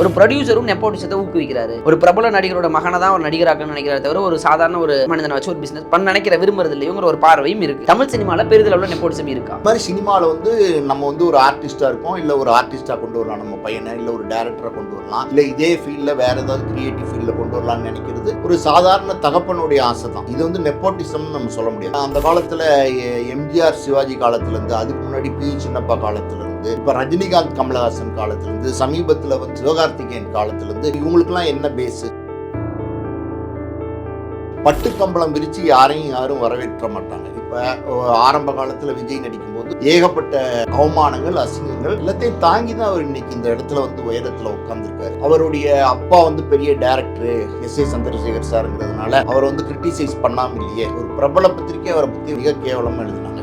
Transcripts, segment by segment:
ஒரு ப்ரொடியூசரும் நெப்போட்டிசத்தை ஊக்குவிக்கிறாரு. ஒரு பிரபல நடிகரோட மகனை தான் ஒரு நடிகராக்கணும்னு நினைக்கிறாரு தவிர ஒரு சாதாரண ஒரு மனிதனை வச்சு ஒரு பிசினஸ் பண்ண நினைக்கிற விரும்புறது இல்லையோங்கிற ஒரு பார்வையும் இருக்கு. தமிழ் சினிமால பெரிதளவுல நெப்போட்டிசம் இருக்கா? மாதிரி சினிமாவில் வந்து நம்ம வந்து ஒரு ஆர்டிஸ்டா இருக்கோம் இல்லை ஒரு ஆர்டிஸ்டா கொண்டு வரலாம். நம்ம பையனை இல்லை ஒரு டேரக்டரை கொண்டு வரலாம். இல்லை இதே ஃபீல்டில் வேற ஏதாவது கிரியேட்டிவ் ஃபீல்டில் கொண்டு வரலாம்னு நினைக்கிறது ஒரு சாதாரண தகப்பனுடைய ஆசை தான். இது வந்து நெப்போட்டிசம்னு நம்ம சொல்ல முடியாது. அந்த காலத்தில் எம்ஜிஆர் சிவாஜி காலத்துலேருந்து அதுக்கு முன்னாடி பி சின்னப்பா காலத்துலேருந்து இப்போ ரஜினிகாந்த் கமலஹாசன் காலத்திலிருந்து சமீபத்தில் வந்து சிவகார்த்திகேயன் காலத்திலிருந்து இவங்களுக்குலாம் என்ன பேஸு பட்டு கம்பளம் விரிச்சு யாரையும் யாரும் வரவேற்ற மாட்டாங்க. இப்ப ஆரம்ப காலத்துல விஜய் நடிக்கும்போது ஏகப்பட்ட அவமானங்கள் அசிங்கங்கள் எல்லாத்தையும் தாங்கி தான் அவர் இன்னைக்கு இந்த இடத்துல வந்து உயரத்துல உட்கார்ந்துருக்காரு. அவருடைய அப்பா வந்து பெரிய டேரக்டர் எஸ் ஏ சந்திரசேகர் சார்ங்கிறதுனால அவர் வந்து கிரிட்டிசைஸ் பண்ணாம இல்லையே. ஒரு பிரபல பத்திரிகை அவரை பத்தி மிக கேவலமா எழுதினாங்க.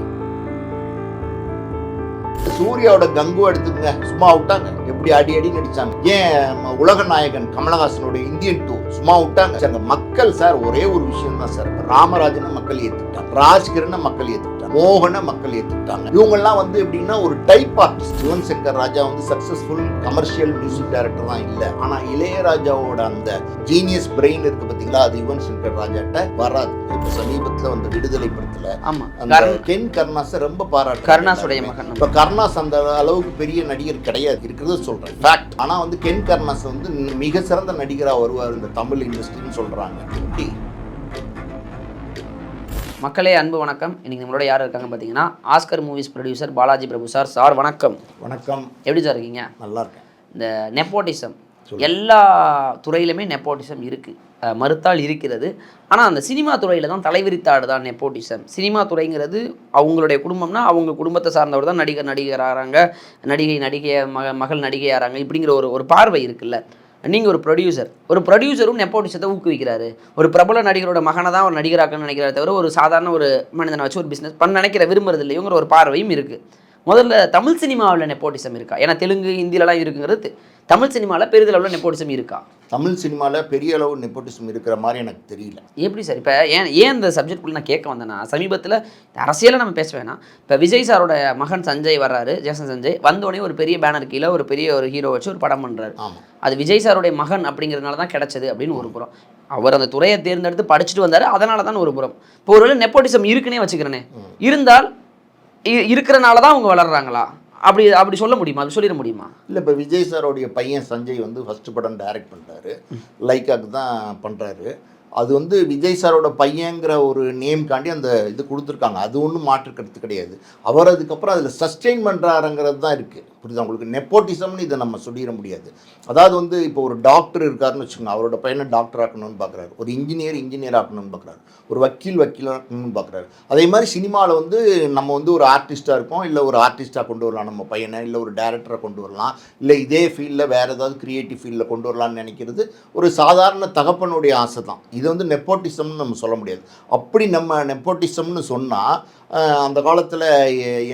சூர்யாவோட கங்கு எடுத்துக்கங்க. சும்மா விட்டாங்க. எப்படி அடி அடி நடிச்சாங்க. ஏன் உலக நாயகன் கமலஹாசனோட இந்தியன் டூ சும்மா விட்டாங்க. சார், அந்த மக்கள் சார் ஒரே ஒரு விஷயம் தான் சார். ராமராஜனை மக்கள் ஏத்துக்கிட்டாங்க. ராஜ்கிரனை மக்கள் ஏத்துக்கிட்டாங்க. மோகனை மக்கள் ஏத்துக்கிட்டாங்க. இவங்க எல்லாம் வந்து எப்படின்னா ஒரு டைப் ஆர்டிஸ்ட் யுவன் சங்கர் ராஜா வந்து சக்சஸ்ஃபுல் கமர்ஷியல் மியூசிக் டைரக்டர் தான் இல்ல. ஆனா இளையராஜாவோட அந்த ஜீனியஸ் பிரெயின் இருக்கு பாத்தீங்களா? அது யுவன் சங்கர் ராஜாட்ட வராது. இப்ப சமீபத்துல வந்த விடுதலை படத்துல ஆமா. அந்த கருண்- கென் கருணாஸை ரொம்ப பாராட்டு கருணாஸுடைய மகன். இப்ப கருணாஸ் அந்த அளவுக்கு பெரிய நடிகர் கிடையாது. இருக்கிறது சொல்றேன். ஃபேக்ட் ஆனா வந்து கென் கருணாஸ் வந்து மிக சிறந்த நடிகரா வருவார் இந்த தமிழ் இண்டஸ்ட்ரின்னு சொல்றாங்க. எப்படி மக்களே அன்பு வணக்கம். இன்னைக்கு நம்மளோட யார் இருக்காங்க பார்த்தீங்கன்னா Oscar movies producer Balaji Prabhu sir. Sir வணக்கம். வணக்கம். எப்படி சார் இருக்கீங்க? நல்லா இருக்கேன் இந்த நெப்போட்டிசம் எல்லா துறையிலுமே நெப்போட்டிசம் இருக்குது மறுத்தால் இருக்கிறது. ஆனால் அந்த சினிமா துறையில் தான் தலைவிரித்தாடு தான் நெப்போட்டிசம் சினிமா துறைங்கிறது அவங்களுடைய குடும்பம்னா அவங்க குடும்பத்தை சார்ந்தவர் தான் நடிகர் நடிகர் ஆகிறாங்க நடிகை நடிகை மக மகள் நடிகை ஆகிறாங்க இப்படிங்கிற ஒரு ஒரு பார்வை இருக்குல்ல. நீங்கள் ஒரு ப்ரொடியூசர் ஒரு ப்ரொடியூசரும் நெப்போட்டிசத்தை ஊக்குவிக்கிறாரு. ஒரு பிரபல நடிகரோட மகனை தான் ஒரு நடிகராக்கணும்னு நினைக்கிறார் தவிர ஒரு சாதாரண ஒரு மனிதனை வச்சு ஒரு பிஸ்னஸ் பண்ண நினைக்கிற விரும்புறது இல்லையோங்கிற ஒரு பார்வையும் இருக்குது முதல்ல தமிழ் சினிமாவில் நெப்போட்டிசம் இருக்கா? ஏன்னா தெலுங்கு ஹிந்திலலாம் இருக்குங்கிறது தமிழ் சினிமாவில் பெரிதளவில் நெப்போட்டிசம் இருக்கா? தமிழ் சினிமால பெரிய அளவு நெப்போட்டிசம் இருக்கிற மாதிரி எனக்கு தெரியல. எப்படி சார்? இப்போ ஏன் ஏன் இந்த சப்ஜெக்ட்குள்ளே நான் கேட்க வந்தேன்னா சமீபத்தில் அரசியலை நம்ம பேச வேணாம். இப்போ விஜய் சாரோட மகன் சஞ்சய் வர்றாரு ஜேசன் சஞ்சய். வந்தோடனே ஒரு பெரிய பேனர் கீழே ஒரு பெரிய ஒரு ஹீரோ வச்சு ஒரு படம் பண்ணுறாரு அது விஜய் சாருடைய மகன் அப்படிங்கிறதுனால தான் கிடைச்சது அப்படின்னு ஒரு புறம். அவர் அந்த துறையை தேர்ந்தெடுத்து படிச்சுட்டு வந்தார் அதனால தான் ஒரு புறம். இப்போ ஒருவேளை நெப்போட்டிசம் இருக்குன்னே வச்சுக்கிறேனே. இருந்தால் இருக்கிறனால தான் அவங்க வளர்றாங்களா? அப்படி அப்படி சொல்ல முடியுமா? அப்படி சொல்லிட முடியுமா? இல்லை இப்போ விஜய் சாரோடைய பையன் சஞ்சய் வந்து ஃபஸ்ட்டு படம் டைரக்ட் பண்ணுறாரு லைக்காக்கு தான் பண்ணுறாரு அது வந்து விஜய் சாரோட பையங்கிற ஒரு நேம்காண்டி அந்த இது கொடுத்துருக்காங்க. அது ஒன்றும் மாற்று கிடையாது. அவர் அதுக்கப்புறம் அதில் சஸ்டெயின் பண்ணுறாருங்கிறது தான் இருக்குது புரியுதா? உங்களுக்கு நெப்போட்டிசம்னு இதை நம்ம சொல்லிட முடியாது. அதாவது வந்து இப்போ ஒரு டாக்டர் இருக்காருன்னு வச்சுக்கோங்க அவரோட பையனை டாக்டர் ஆக்கணும்னு பார்க்குறாரு ஒரு இன்ஜினியர் இன்ஜினியர் ஆக்கணும்னு பார்க்குறாரு ஒரு வக்கீல் வக்கீல் ஆக்கணும்னு பார்க்குறாரு அதே மாதிரி சினிமாவில் வந்து நம்ம வந்து ஒரு ஆர்டிஸ்ட்டாக இருப்போம் இல்லை ஒரு ஆர்டிஸ்ட்டாக கொண்டு வரலாம் நம்ம பையனை இல்லை ஒரு டேரக்டரை கொண்டு வரலாம் இல்லை இதே ஃபீல்டில் வேறு ஏதாவது கிரியேட்டிவ் ஃபீல்டில் கொண்டு வரலாம்னு நினைக்கிறது ஒரு சாதாரண தகப்பனுடைய ஆசை தான் இது வந்து நெப்போட்டிசம்னு நம்ம சொல்ல முடியாது. அப்படி நம்ம நெப்போட்டிசம்னு சொன்னால் அந்த காலத்தில்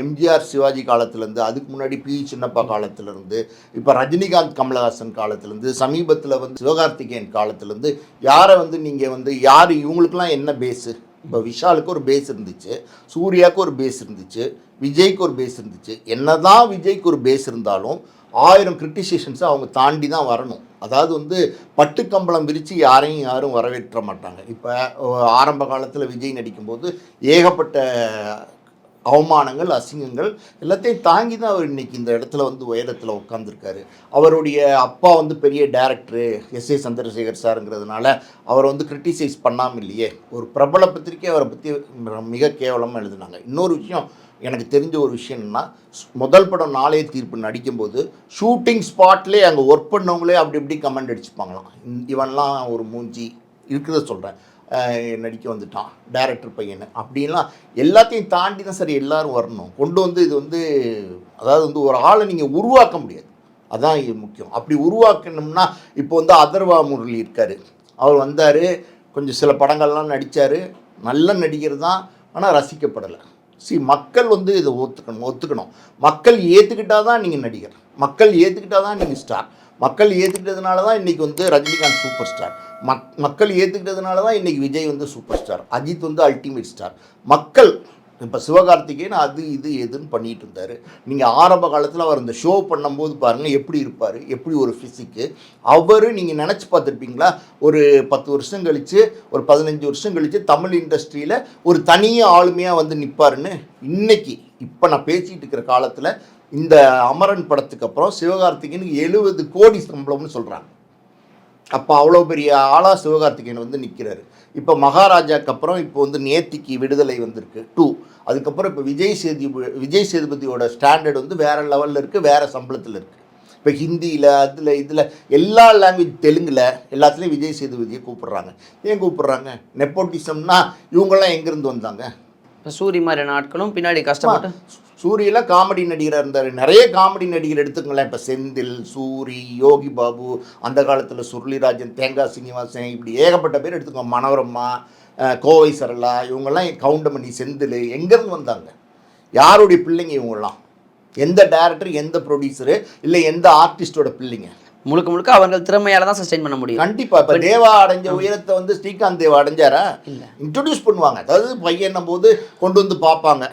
எம்ஜிஆர் சிவாஜி காலத்துலேருந்து அதுக்கு முன்னாடி பி சின்னப்பா காலத்துலேருந்து இப்போ ரஜினிகாந்த் கமலஹாசன் காலத்துலேருந்து சமீபத்தில் வந்து சிவகார்த்திகேயன் காலத்துலேருந்து யாரை வந்து நீங்கள் வந்து யார் இவங்களுக்கெல்லாம் என்ன பேஸு? இப்போ விஷாலுக்கு ஒரு பேஸ் இருந்துச்சு சூர்யாவுக்கு ஒரு பேஸ் இருந்துச்சு விஜய்க்கு ஒரு பேஸ் இருந்துச்சு என்ன தான் விஜய்க்கு ஒரு பேஸ் இருந்தாலும் ஆயிரம் கிரிட்டிசேஷன்ஸை அவங்க தாண்டி தான் வரணும். அதாவது வந்து பட்டுக்கம்பளம் விரித்து யாரையும் யாரும் வரவேற்ற மாட்டாங்க. இப்போ ஆரம்ப காலத்தில் விஜய் நடிக்கும்போது ஏகப்பட்ட அவமானங்கள் அசிங்கங்கள் எல்லாத்தையும் தாங்கி தான் அவர் இன்னைக்கு இந்த இடத்துல வந்து உயரத்தில் உட்காந்துருக்காரு அவருடைய அப்பா வந்து பெரிய டேரக்டரு எஸ். ஏ. சந்திரசேகர் சாருங்கிறதுனால அவரை வந்து கிரிட்டிசைஸ் பண்ணாமல் இல்லையே ஒரு பிரபல பத்திரிக்கை அவரை பற்றி மிக கேவலமாக எழுதினாங்க. இன்னொரு விஷயம் எனக்கு தெரிஞ்ச ஒரு விஷயம் என்னன்னா முதல் படம் நாளைய தீர்ப்பு நடிக்கும்போது ஷூட்டிங் ஸ்பாட்லேயே அங்கே ஒர்க் பண்ணவங்களே அப்படி இப்படி கமெண்ட் அடிச்சுப்பாங்களாம். இவன்லாம் ஒரு மூஞ்சி இருக்கிறத சொல்கிறேன் நடிக்க வந்துட்டான் டேரக்டர் பையன். அப்படின்லாம் எல்லாத்தையும் தாண்டி தான் சரி எல்லாரும் வரணும். கொண்டு வந்து இது வந்து அதாவது வந்து ஒரு ஆளை நீங்கள் உருவாக்க முடியாது. அதான் இது முக்கியம். அப்படி உருவாக்கணும்னா இப்போ வந்து அதர்வா முரளி இருக்கார். அவர் வந்தார் கொஞ்சம் சில படங்கள்லாம் நடித்தார் நல்ல நடிகர் தான் ஆனால் ரசிக்கப்படலை. சி மக்கள் வந்து இதை ஒத்துக்கணும் ஒத்துக்கணும். மக்கள் ஏற்றுக்கிட்டால் தான் நீங்கள் நடிகர். மக்கள் ஏற்றுக்கிட்டா தான் நீங்கள் ஸ்டார் மக்கள் ஏற்றுக்கிட்டதுனால தான் இன்றைக்கி வந்து ரஜினிகாந்த் சூப்பர் ஸ்டார் மக் மக்கள் ஏற்றுக்கிட்டதுனால தான் இன்றைக்கி விஜய் வந்து சூப்பர் ஸ்டார் அஜித் வந்து அல்டிமேட் ஸ்டார் மக்கள் இப்போ சிவகார்த்திகேயன் அது இது எதுன்னு பண்ணிட்டு இருந்தார். நீங்கள் ஆரம்ப காலத்தில் அவர் இந்த ஷோ பண்ணும்போது பாருங்கள் எப்படி இருப்பார் எப்படி ஒரு ஃபிசிக்கு அவர் நீங்கள் நினச்சி பார்த்துருப்பீங்களா? ஒரு பத்து வருஷம் கழித்து ஒரு பதினஞ்சு வருஷம் கழித்து தமிழ் இண்டஸ்ட்ரியில் ஒரு தனியாக ஆளுமையாக வந்து நிற்பாருன்னு இன்றைக்கி இப்போ நான் பேசிகிட்டு இருக்கிற காலத்தில் இந்த அமரன் படத்துக்கு அப்புறம் சிவகார்த்திகேயனுக்கு எழுபது கோடி சம்பளம்னு சொல்கிறாங்க அப்போ அவ்வளோ பெரிய ஆளா சிவகார்த்திகேயன் வந்து நிற்கிறாரு இப்போ மகாராஜாக்கு அப்புறம் இப்போ வந்து நேத்திக்கு விடுதலை வந்திருக்கு. டூ அதுக்கப்புறம் இப்போ விஜய் சேது விஜய் சேதுபதியோட ஸ்டாண்டர்ட் வந்து வேற லெவலில் இருக்குது வேற சம்பளத்தில் இருக்குது இப்போ ஹிந்தியில் அதில் இதில் எல்லா லாங்குவேஜ் தெலுங்கில் எல்லாத்துலேயும் விஜய் சேதுபதியை கூப்பிடுறாங்க. ஏன் கூப்பிடுறாங்க? நெப்போட்டிசம்னா இவங்கெல்லாம் எங்கேருந்து வந்தாங்க? இப்போ சூரி மாதிரியான ஆட்களும் பின்னாடி கஷ்டப்பட்டு சூரியில் காமெடி நடிகராக இருந்தார். நிறைய காமெடி நடிகர் எடுத்துங்களேன் இப்போ செந்தில் சூரி யோகி பாபு அந்த காலத்தில் சுருளிராஜன் தேங்காய் சீனிவாசன் இப்படி ஏகப்பட்ட பேர் எடுத்துக்கோங்க. மனோரமா அஹ், கோவை சரளா இவங்கெல்லாம் கவுண்டமணி செந்தில் எங்கேருந்து வந்தாங்க? யாருடைய பிள்ளைங்க இவங்கெல்லாம்? எந்த டேரக்டர் எந்த ப்ரொடியூசரு இல்லை எந்த ஆர்டிஸ்டோட பிள்ளைங்க? முழுக்க முழுக்க அவர்கள் திறமையால தான் சஸ்டெயின் பண்ண முடியும். கண்டிப்பா. இப்ப தேவா அடைஞ்ச உயரத்தை வந்து ஸ்ரீகாந்த் தேவா அடைஞ்சாரா. இன்ட்ரடியூஸ் பண்ணுவாங்க. அதாவது பையன் போது கொண்டு வந்து பார்ப்பாங்க.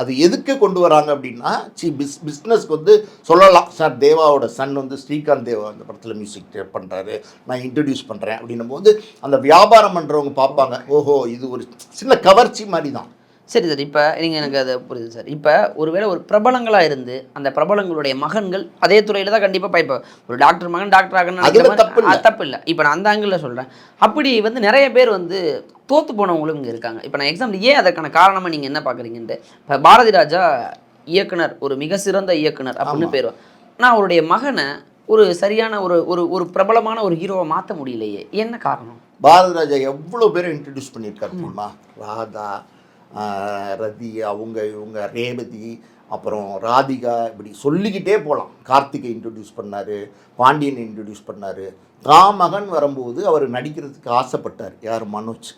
அது எதுக்கு கொண்டு வராங்க அப்படின்னா சி பிஸ் பிஸ்னஸ்க்கு வந்து சொல்லலாம். சார் தேவாவோட சன் வந்து ஸ்ரீகாந்த் தேவா அந்த படத்தில் மியூசிக் பண்ணுறாரு நான் இன்ட்ரடியூஸ் பண்ணுறேன் அப்படின்னும் போது அந்த வியாபாரம் பண்ணுறவங்க பார்ப்பாங்க. ஓஹோ இது ஒரு சின்ன கவர்ச்சி மாதிரி தான். சரி சார் இப்போ நீங்கள் எனக்கு அது புரியுது சார். இப்போ ஒருவேளை ஒரு பிரபலங்களாக இருந்து அந்த பிரபலங்களுடைய மகன்கள் அதே துறையில் தான் கண்டிப்பாக இப்போ ஒரு டாக்டர் மகன் டாக்டர் நினைக்கிற தப்பு தப்பு இல்லை இப்போ நான் அந்த ஆங்கிளில் சொல்கிறேன் அப்படி வந்து நிறைய பேர் வந்து தோத்து போனவங்களும் இங்கே இருக்காங்க. இப்போ நான் எக்ஸாம்பிள் ஏன் அதற்கான காரணமாக நீங்கள் என்ன பார்க்குறீங்கன்ட்டு இப்போ பாரதி ராஜா இயக்குனர் ஒரு மிக சிறந்த இயக்குனர் அப்படின்னு. பேர் ஆனால் அவருடைய மகனை ஒரு சரியான ஒரு ஒரு ஒரு பிரபலமான ஒரு ஹீரோவை மாற்ற முடியலையே. என்ன காரணம்? பாரதி ராஜா எவ்வளோ பேரை இன்ட்ரடியூஸ் பண்ணியிருக்காரு தெரியுமா? ராதா ரதி அவங்க இவங்க ரேவதி அப்புறம் ராதிகா இப்படி சொல்லிக்கிட்டே போகலாம் கார்த்திகை இன்ட்ரடியூஸ் பண்ணார் பாண்டியன் இன்ட்ரடியூஸ் பண்ணார். ராமகன் வரும்போது அவர் நடிக்கிறதுக்கு ஆசைப்பட்டார். யார்? மனோஜ்.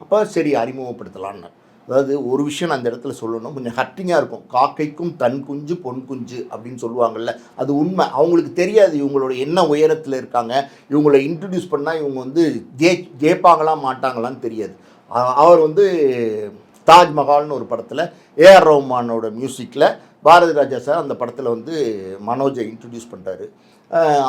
அப்போ சரி அறிமுகப்படுத்தலான்னு அதாவது ஒரு விஷயம் அந்த இடத்துல சொல்லணும். கொஞ்சம் ஹர்ட்டிங்காக இருக்கும். காக்கைக்கும் தன் குஞ்சு பொன் குஞ்சு அப்படின்னு சொல்லுவாங்கள்ல அது உண்மை. அவங்களுக்கு தெரியாது இவங்களோட என்ன உயரத்தில் இருக்காங்க. இவங்களை இன்ட்ரடியூஸ் பண்ணால் இவங்க வந்து ஜே ஜேப்பாங்களா மாட்டாங்களான்னு தெரியாது. அவர் வந்து தாஜ்மஹால்னு ஒரு படத்தில் ஏஆர் ரஹ்மானோட மியூசிக்கில் பாரதி ராஜா சார் அந்த படத்தில் வந்து மனோஜை இன்ட்ரடியூஸ் பண்ணுறாரு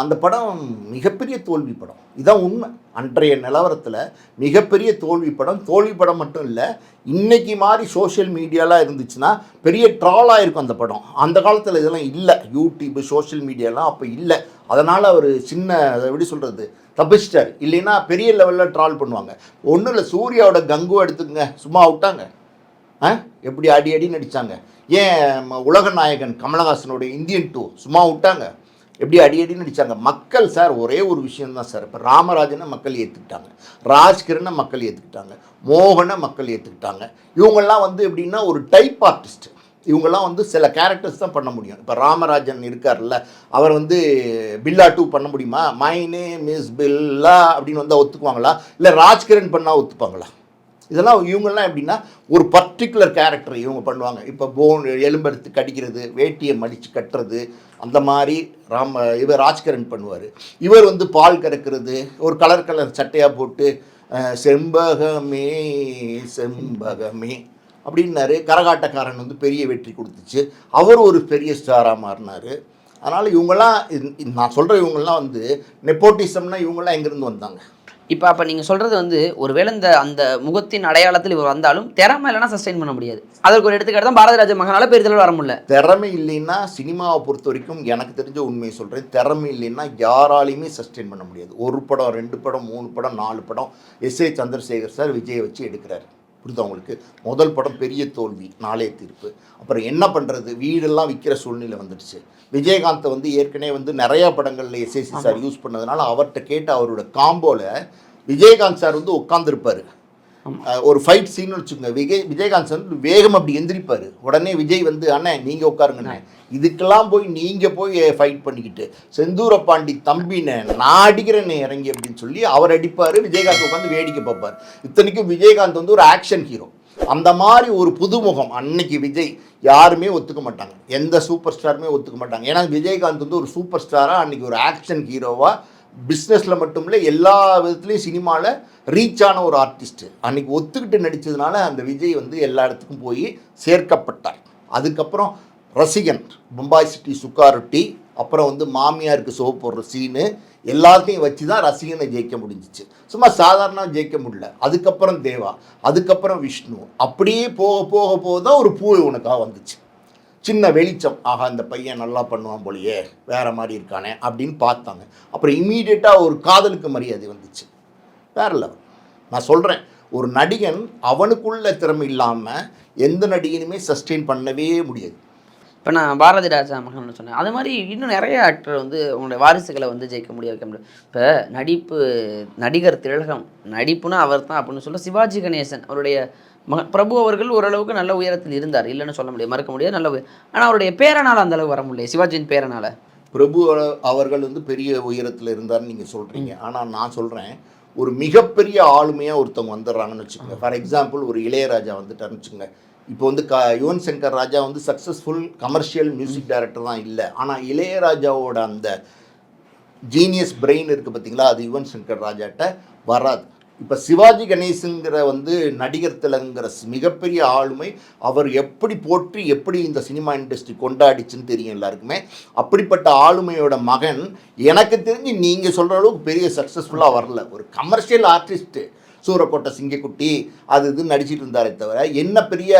அந்த படம் மிகப்பெரிய தோல்வி படம். இதான் உண்மை. அன்றைய நிலவரத்தில் மிகப்பெரிய தோல்வி படம். தோல்வி படம் மட்டும் இல்லை இன்றைக்கி மாதிரி சோஷியல் மீடியாலாம் இருந்துச்சுன்னா பெரிய ட்ராலாக இருக்கும் அந்த படம். அந்த காலத்தில் இதெல்லாம் இல்லை. யூடியூப் சோஷியல் மீடியாலாம் அப்போ இல்லை. அதனால் அவர் சின்ன அதை எப்படி சொல்கிறது தப்பிச்சிட்டார். இல்லைன்னா பெரிய லெவலில் ட்ரால் பண்ணுவாங்க. ஒன்றும் இல்லை சூர்யாவோட கங்கு எடுத்துக்கங்க. சும்மா விட்டாங்க. எப்படி அடி அடி நடித்தாங்க ஏன் உலக நாயகன் கமலஹாசனோட இந்தியன் டூ சும்மா விட்டாங்க? எப்படி அடி அடி நடித்தாங்க மக்கள் சார் ஒரே ஒரு விஷயம்தான் சார். இப்போ ராமராஜனை மக்கள் ஏற்றுக்கிட்டாங்க ராஜ்கிரனை மக்கள் ஏற்றுக்கிட்டாங்க மோகனை மக்கள் ஏற்றுக்கிட்டாங்க இவங்கெல்லாம் வந்து எப்படின்னா ஒரு டைப் ஆர்டிஸ்ட் இவங்கெல்லாம் வந்து சில கேரக்டர்ஸ் தான் பண்ண முடியும். இப்போ ராமராஜன் இருக்கார்ல அவர் வந்து பில்லா டூ பண்ண முடியுமா? மை நேம் இஸ் பில்லா அப்படின்னு வந்தால் ஒத்துக்குவாங்களா? இல்லை ராஜ்கிரண் பண்ணால் ஒத்துப்பாங்களா? இதெல்லாம் இவங்கெல்லாம் எப்படின்னா ஒரு பர்டிகுலர் கேரக்டர் இவங்க பண்ணுவாங்க. இப்போ போன் எலும்பெடுத்து கடிக்கிறது வேட்டியை மடித்து கட்டுறது அந்த மாதிரி ராம இவர் ராஜ்கரன் பண்ணுவார். இவர் வந்து பால் கறக்கிறது ஒரு கலர் கலர் சட்டையாக போட்டு செம்பகமே செம்பகமே அப்படின்னாரு. கரகாட்டக்காரன் வந்து பெரிய வெற்றி கொடுத்துச்சு. அவர் ஒரு பெரிய ஸ்டாராக மாறினார். அதனால் இவங்கெல்லாம் நான் சொல்கிற இவங்கெல்லாம் வந்து நெப்போட்டிசம்னா இவங்கெல்லாம் எங்கேருந்து வந்தாங்க? இப்போ அப்போ நீங்கள் சொல்கிறது வந்து ஒருவேளை இந்த அந்த முகத்தின் அடையாளத்தில் இவர் வந்தாலும் திறமை இல்லைனா சஸ்டெயின் பண்ண முடியாது. அதற்கு ஒரு எடுத்துக்காட்டு தான் பாரதிராஜ மகனால் பெரிதளவு வர முடியல. திறமை இல்லைன்னா சினிமாவை பொறுத்த வரைக்கும் எனக்கு தெரிஞ்ச உண்மையை சொல்கிறேன் திறமை இல்லைன்னா யாராலையுமே சஸ்டெயின் பண்ண முடியாது. ஒரு படம் ரெண்டு படம் மூணு படம் நாலு படம் எஸ் ஏ சந்திரசேகர் சார் விஜயை வச்சு எடுக்கிறார். புரியுதா உங்களுக்கு? முதல் படம் பெரிய தோல்வி நாளைய தீர்ப்பு. அப்புறம் என்ன பண்ணுறது வீடெல்லாம் விற்கிற சூழ்நிலை வந்துடுச்சு. விஜயகாந்தை வந்து ஏற்கனவே வந்து நிறையா படங்களில் எஸ்ஏசி சார் யூஸ் பண்ணதுனால அவர்கிட்ட கேட்டு அவரோட காம்போல விஜயகாந்த் சார் வந்து உட்காந்துருப்பாரு ஒரு ஃபைட் சீன் வச்சுக்கோங்க. விஜய் விஜயகாந்த் வந்து வேகம் அப்படி எந்திரிப்பாரு. உடனே விஜய் வந்து அண்ணே நீங்க உட்காருங்கண்ணே. இதுக்கெல்லாம் போய் நீங்க போய் ஃபைட் பண்ணிக்கிட்டு செந்தூர பாண்டி தம்பினே நான் அடிக்கிறேனே இறங்கி அப்படின்னு சொல்லி அவர் அடிப்பாரு. விஜயகாந்த் உட்காந்து வேடிக்கை பார்ப்பார். இத்தனைக்கும் விஜயகாந்த் வந்து ஒரு ஆக்ஷன் ஹீரோ அந்த மாதிரி ஒரு புதுமுகம் அன்னைக்கு விஜய் யாருமே ஒத்துக்க மாட்டாங்க. எந்த சூப்பர் ஸ்டாருமே ஒத்துக்க மாட்டாங்க. ஏன்னா விஜயகாந்த் வந்து ஒரு சூப்பர் ஸ்டாராக அன்னைக்கு ஒரு ஆக்ஷன் ஹீரோவாக பிஸ்னஸில் மட்டும் இல்லை எல்லா விதத்துலேயும் சினிமாவில் ரீச் ஆன ஒரு ஆர்டிஸ்ட்டு அன்றைக்கி ஒத்துக்கிட்டு நடித்ததுனால அந்த விஜய் வந்து எல்லா இடத்துக்கும் போய் சேர்க்கப்பட்டார். அதுக்கப்புறம் ரசிகன் பம்பாய் சிட்டி சுக்கா ரொட்டி அப்புறம் வந்து மாமியாருக்கு சோப்பு போடுற சீனு எல்லாத்தையும் வச்சு தான் ரசிகனை ஜெயிக்க முடிஞ்சிச்சு. சும்மா சாதாரணமாக ஜெயிக்க முடியல. அதுக்கப்புறம் தேவா அதுக்கப்புறம் விஷ்ணு. அப்படியே போக போக போக தான் ஒரு பூ உனக்காக வந்துச்சு. சின்ன வெளிச்சம் ஆக அந்த பையன் நல்லா பண்ணுவான் போலியே வேறு மாதிரி இருக்கானே அப்படின்னு பார்த்தாங்க. அப்புறம் இம்மீடியட்டாக ஒரு காதலுக்கு மரியாதை வந்துச்சு. வேற லெவல் நான் சொல்கிறேன் ஒரு நடிகன் அவனுக்குள்ள திறமை இல்லாமல் எந்த நடிகனுமே சஸ்டெயின் பண்ணவே முடியாது. இப்போ நான் பாரதி ராஜா மகன் சொன்னேன். அது மாதிரி இன்னும் நிறைய ஆக்டர் வந்து உங்களுடைய வாரிசுகளை வந்து ஜெயிக்க முடிய வைக்க முடியும் இப்போ நடிப்பு நடிகர் திலகம் நடிப்புனா அவர் தான் அப்படின்னு சொல்ல சிவாஜி கணேசன் அவருடைய மக பிரபு அவர்கள் ஓரளவுக்கு நல்ல உயரத்தில் இருந்தார். இல்லைன்னு சொல்ல முடியாது மறக்க முடியாது நல்ல ஆனால் அவருடைய பேரனால் அந்த அளவு வர முடியல. சிவாஜியின் பேரனால். பிரபு அவ- அவர்கள் வந்து பெரிய உயரத்தில் இருந்தார்னு நீங்கள் சொல்கிறீங்க ஆனால் நான் சொல்கிறேன் ஒரு மிகப்பெரிய ஆளுமையாக ஒருத்தவங்க வந்துடுறாங்கன்னு வச்சுக்கோங்க. ஃபார் எக்ஸாம்பிள் ஒரு இளையராஜா வந்துட்டாருன்னு வச்சுக்கோங்க. இப்போ வந்து க யுவன் சங்கர் ராஜா வந்து சக்ஸஸ்ஃபுல் கமர்ஷியல் மியூசிக் டைரக்டர் தான் இல்லை. ஆனால் இளையராஜாவோட அந்த ஜீனியஸ் பிரெயின் இருக்குது பார்த்தீங்களா அது யுவன் சங்கர் ராஜாட்ட வராது. இப்போ சிவாஜி கணேசுங்கிற வந்து நடிகர் திலங்கிற மிகப்பெரிய ஆளுமை அவர் எப்படி போற்றி எப்படி இந்த சினிமா இண்டஸ்ட்ரி கொண்டாடிச்சுன்னு தெரியும் எல்லாருக்குமே. அப்படிப்பட்ட ஆளுமையோட மகன் எனக்கு தெரிஞ்சு நீங்கள் சொல்கிற அளவுக்கு பெரிய சக்ஸஸ்ஃபுல்லாக வரல. ஒரு கமர்ஷியல் ஆர்டிஸ்ட்டு சூரக்கோட்டை சிங்கக்குட்டி அது இது நடிச்சிட்டு இருந்தாரே தவிர என்ன பெரிய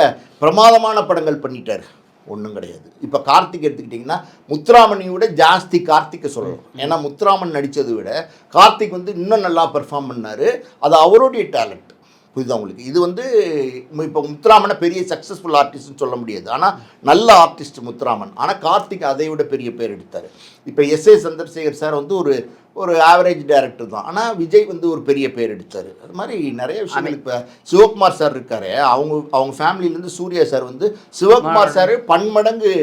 பிரமாதமான படங்கள் பண்ணிட்டார். ஒன்றும் கிடையாது. இப்போ கார்த்திக் எடுத்துக்கிட்டிங்கன்னா முத்துராமனை விட ஜாஸ்தி கார்த்திக்கை சொல்லலாம் ஏன்னா முத்துராமன் நடித்ததை விட கார்த்திக் வந்து இன்னும் நல்லா பெர்ஃபார்ம் பண்ணார். அது அவருடைய டேலண்ட் புரியுதா உங்களுக்கு? இது வந்து இப்போ முத்துராமனை பெரிய சக்ஸஸ்ஃபுல் ஆர்டிஸ்ட்னு சொல்ல முடியாது. ஆனால் நல்ல ஆர்டிஸ்ட் முத்துராமன். ஆனால் கார்த்திக் அதை விட பெரிய பேர் எடுத்தார். இப்போ எஸ் ஏ சந்திரசேகர் சார் வந்து ஒரு ஒரு ஆவரேஜ் டைரக்டர் தான். ஆனால் விஜய் வந்து ஒரு பெரிய பேர் எடுத்தார். அது மாதிரி நிறைய விஷயங்கள் இப்போ சிவகுமார் சார் இருக்காரு. அவங்க அவங்க ஃபேமிலியிலேருந்து சூர்யா சார் வந்து சிவகுமார் சார் பன்மடங்கு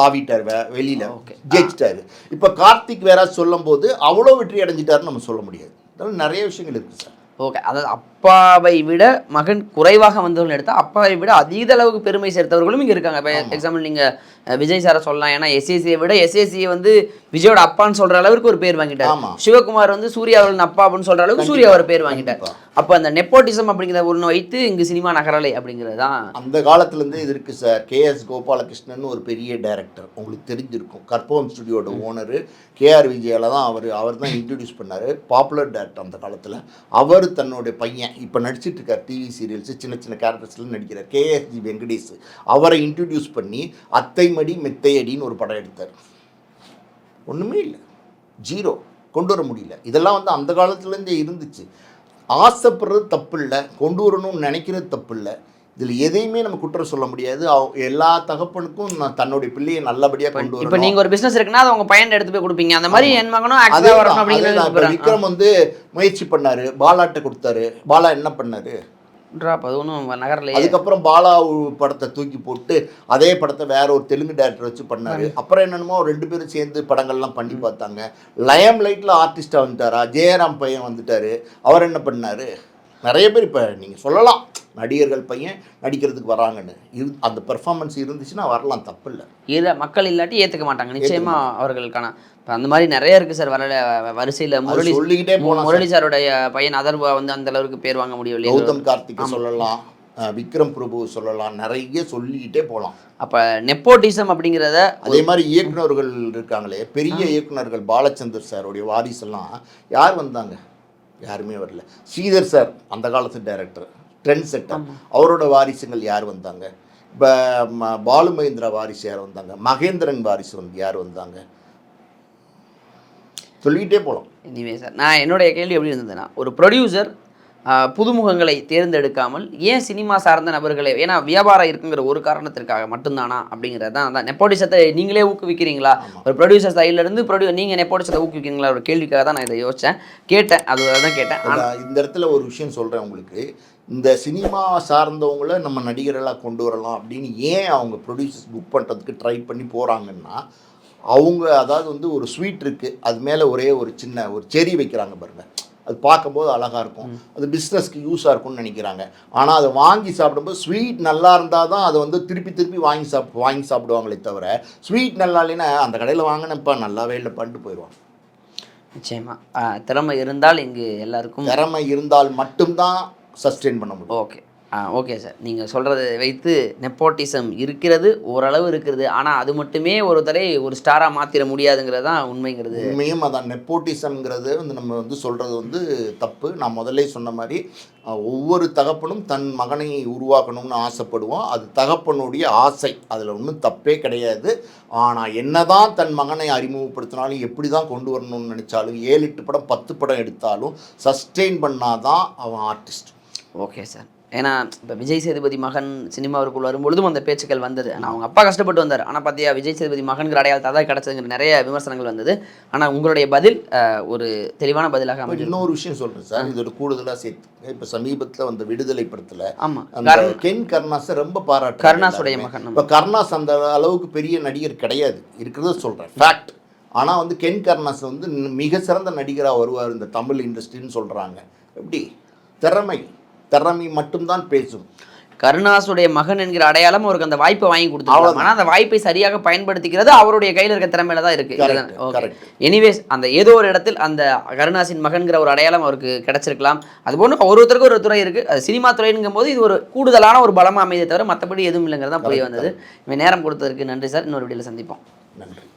தாவிட்டார் வெ வெளியில். Okay. ஜெயிச்சிட்டாரு. இப்போ கார்த்திக் வேற சொல்லும் போது அவ்வளோ வெற்றி அடைஞ்சிட்டாருன்னு நம்ம சொல்ல முடியாது. அதனால நிறைய விஷயங்கள் இருக்குது சார் ஓகே. அதாவது அப்பாவை விட மகன் குறைவாக வந்தவர்கள் எடுத்தால் அப்பாவை விட அதீத அளவுக்கு பெருமை சேர்த்தவர்களும் இங்கே இருக்காங்க. இப்போ எக்ஸாம்பிள் நீங்கள் விஜய் சாரை சொல்லலாம். ஏன்னா எஸ்ஏசியை விட எஸ்ஏசியை வந்து விஜயோட அப்பான்னு சொல்கிற அளவுக்கு ஒரு பேர் வாங்கிட்டார். சிவகுமார் வந்து சூர்யா அவர்கள் அப்பா அப்படின்னு சொல்கிற அளவுக்கு சூர்யா ஒரு பேர் வாங்கிட்டார். அப்போ அந்த நெப்போட்டிசம் அப்படிங்கிற ஒன்று வைத்து இங்கு சினிமா நகரலை அப்படிங்கிறது தான். அந்த காலத்துலேருந்து இது இருக்குது சார். கேஎஸ் கோபாலகிருஷ்ணன் ஒரு பெரிய டைரக்டர் உங்களுக்கு தெரிஞ்சிருக்கும். கற்பகம் ஸ்டுடியோட ஓனரு கேஆர் விஜயால தான் அவர் அவர் தான் இன்ட்ரடியூஸ் பண்ணார். பாப்புலர் டேரக்டர் அந்த காலத்தில். அவர் தன்னுடைய பையன். இப்போ நடிச்சிட்டு இருக்கார் டிவி சீரியல்ஸ் சின்ன சின்ன கேரக்டர்ஸ்லாம் நடிக்கிறார். கேஎஸ்ஜி வெங்கடேஷ் அவரை இன்ட்ரடியூஸ் பண்ணி அத்தைமடி மெத்தையடின்னு ஒரு படம் எடுத்தார். ஒன்றுமே இல்லை. ஜீரோ. கொண்டு வர முடியல. இதெல்லாம் வந்து அந்த காலத்துலேருந்தே இருந்துச்சு. ஆசைப்படுறது தப்பு இல்லை கொண்டு வரணும்னு நினைக்கிறது தப்பு இல்லை இதில் எதையுமே நம்ம குற்றம் சொல்ல முடியாது. எல்லா தகப்பனுக்கும் நான் தன்னுடைய பிள்ளையை நல்லபடியாக கொண்டு இப்போ வரணும். நீங்கள் ஒரு பிஸ்னஸ் இருக்குன்னா அதை உங்கள் பையன் எடுத்து போய் கொடுப்பீங்க. அந்த மாதிரி என் மகனும் அதே. இப்ப விக்ரம் வந்து முயற்சி பண்ணாரு. பாலாட்ட கொடுத்தாரு. பாலா என்ன பண்ணாரு? ட்ராப் அது ஒன்றும் நகரலையே. அதுக்கப்புறம் பாலா படத்தை தூக்கி போட்டு அதே படத்தை வேற ஒரு தெலுங்கு டேரக்டர் வச்சு பண்ணாரு. அப்புறம் என்னென்னமோ ரெண்டு பேரும் சேர்ந்து படங்கள்லாம் பண்ணி பார்த்தாங்க. லயம் லைட்ல ஆர்டிஸ்டா வந்துட்டாரா? ஜெயராம் பையன் வந்துட்டாரு. அவர் என்ன பண்ணாரு? நிறைய பேர் இப்போ நீங்கள் சொல்லலாம். நடிகர்கள் பையன் நடிக்கிறதுக்கு வராங்கன்னு. இரு அந்த பெர்ஃபார்மன்ஸ் இருந்துச்சுன்னா வரலாம். தப்பு இல்லை. இரு மக்கள் இல்லாட்டி ஏற்றுக்க மாட்டாங்க. நிச்சயமா அவர்களுக்கான இப்போ அந்த மாதிரி நிறைய இருக்கு சார் வர வரிசையில் முரளி சொல்லிக்கிட்டே போலாம் முரளி சாருடைய பையன் அதர்வா வந்து அந்த அளவுக்கு பேர் வாங்க முடியவில்லை. கௌதம் கார்த்திகை சொல்லலாம். விக்ரம் பிரபு சொல்லலாம். நிறைய சொல்லிக்கிட்டே போகலாம் அப்போ நெப்போட்டிசம் அப்படிங்கிறத அதே மாதிரி இயக்குனர்கள் இருக்காங்களே பெரிய இயக்குனர்கள் பாலச்சந்தர் சாருடைய வாரிசெல்லாம் யார் வந்தாங்க? யாருமே வரல. ஸ்ரீதர் சார் அந்த காலத்து டைரக்டர் ட்ரெண்ட் செட்டர் அவரோட வாரிசுங்கள் யார் வந்தாங்க? இப்போ பாலு மகேந்திரா வாரிசு யார் வந்தாங்க? மகேந்திரன் வாரிசு வந்து யார் வந்தாங்க? சொல்லிக்கிட்டே போகலாம். எனிவே சார் நான் என்னுடைய கேள்வி எப்படி இருந்ததுன்னா ஒரு ப்ரொடியூசர் புதுமுகங்களை தேர்ந்தெடுக்காமல் ஏன் சினிமா சார்ந்த நபர்களை ஏன்னா வியாபாரம் இருக்குங்கிற ஒரு காரணத்திற்காக மட்டும்தானா அப்படிங்கிறது தான் அதான் நெப்போட்டிசத்தை நீங்களே ஊக்குவிக்கிறீங்களா? ஒரு ப்ரொடியூசர் சைட்லேருந்து ப்ரொடியூ நீங்கள் நெப்போட்டிசத்தை ஊக்குவிக்கிறீங்களா? ஒரு கேள்விக்காக தான் நான் இதை யோசித்தேன் கேட்டேன் அது தான் கேட்டேன். ஆனா- அதான் இந்த இடத்துல ஒரு விஷயம் சொல்கிறேன் உங்களுக்கு. இந்த சினிமா சார்ந்தவங்கள நம்ம நடிகர்களாக கொண்டு வரலாம் அப்படின்னு ஏன் அவங்க ப்ரொடியூசர்ஸ் புக் பண்ணுறதுக்கு ட்ரை பண்ணி போகிறாங்கன்னா அவங்க அதாவது வந்து ஒரு ஸ்வீட் இருக்குது அது மேலே ஒரே ஒரு சின்ன ஒரு செரி வைக்கிறாங்க பாருங்க. அது பார்க்கும்போது அழகாக இருக்கும். அது பிஸ்னஸ்க்கு யூஸாக இருக்கும்னு நினைக்கிறாங்க. ஆனால் அதை வாங்கி சாப்பிடும்போது ஸ்வீட் நல்லா இருந்தால் தான் அதை வந்து திருப்பி திருப்பி வாங்கி சாப் வாங்கி சாப்பிடுவாங்களே தவிர ஸ்வீட் நல்லா இல்லைன்னா அந்த கடையில் வாங்கினப்பா நல்லாவே இல்லை பண்ணிட்டு போயிடுவாங்க நிச்சயமா. ஆ, திறமை இருந்தால் இங்கு எல்லாருக்கும் திறமை இருந்தால் மட்டும்தான் சஸ்டெயின் பண்ண முடியும். ஓகே. Okay sir. நீங்கள் சொல்கிறத வைத்து நெப்போட்டிசம் இருக்கிறது ஓரளவு இருக்கிறது. ஆனால் அது மட்டுமே ஒருத்தரை ஒரு ஸ்டாராக மாற்றிட முடியாதுங்கிறது தான் உண்மைங்கிறது. உண்மையும் அதான். நெப்போட்டிசம்ங்கிறது வந்து நம்ம வந்து சொல்கிறது வந்து தப்பு. நான் முதல்ல சொன்ன மாதிரி ஒவ்வொரு தகப்பனும் தன் மகனை உருவாக்கணும்னு ஆசைப்படுவோம். அது தகப்பனுடைய ஆசை. அதில் ஒன்றும் தப்பே கிடையாது. ஆனால் என்னதான் தன் மகனை அறிமுகப்படுத்தினாலும் எப்படி தான் கொண்டு வரணும்னு நினச்சாலும் ஏழு எட்டு படம் பத்து படம் எடுத்தாலும் சஸ்டெயின் பண்ணாதான் அவன் ஆர்டிஸ்ட். Okay sir. ஏன்னா இப்போ விஜய் சேதுபதி மகன் சினிமாவுக்குள் வரும்பொழுதும் அந்த பேச்சுக்கள் வந்தது. ஆனால் அவங்க அப்பா கஷ்டப்பட்டு வந்தார். ஆனால் பார்த்தியா விஜய் சேதுபதி மகன்கிற அடையாளத்தை தான் கிடச்சதுங்கிற நிறைய விமர்சனங்கள் வந்தது. ஆனால் உங்களுடைய பதில் ஒரு தெளிவான பதிலாக அமைஞ்சது இன்னொரு விஷயம் சொல்கிறேன் சார். இதோட கூடுதலாக சேர்த்து இப்போ சமீபத்தில் வந்த விடுதலை படத்தில் ஆமாம் கென் கருணாஸை ரொம்ப பாராட்டு கருணாஸுடைய மகன் இப்போ கருணாஸ் அந்த அளவுக்கு பெரிய நடிகர் கிடையாது. இருக்கிறத சொல்கிறேன் ஃபேக்ட் ஆனால் வந்து கென் கருணாஸ் வந்து மிக சிறந்த நடிகராக வருவார் இந்த தமிழ் இண்டஸ்ட்ரின்னு சொல்கிறாங்க எப்படி? திறமை. திறமை மட்டும்தான் பேசும். கருணாசுடைய மகன் என்கிற அடையாளம் அவருக்கு அந்த வாய்ப்பை வாங்கி கொடுத்துருக்கலாம் ஆனால் அந்த வாய்ப்பை சரியாக பயன்படுத்திக்கிறது அவருடைய கையில் இருக்க திறமையில தான் இருக்கு. எனிவேஸ் அந்த ஏதோ ஒரு இடத்தில் அந்த கருணாசின் மகன்கிற ஒரு அடையாளம் அவருக்கு கிடைச்சிருக்கலாம். அது போன்று ஒருத்தருக்கு ஒரு துறை இருக்கு. அது சினிமா துறைங்கும் போது இது ஒரு கூடுதலான ஒரு பலமா அமைதியை தவிர மற்றபடி எதுவும் இல்லைங்கிறது தான் புரிய வந்தது. இவன் நேரம் கொடுத்ததற்கு நன்றி சார். இன்னொரு வீடியோவில் சந்திப்போம். நன்றி.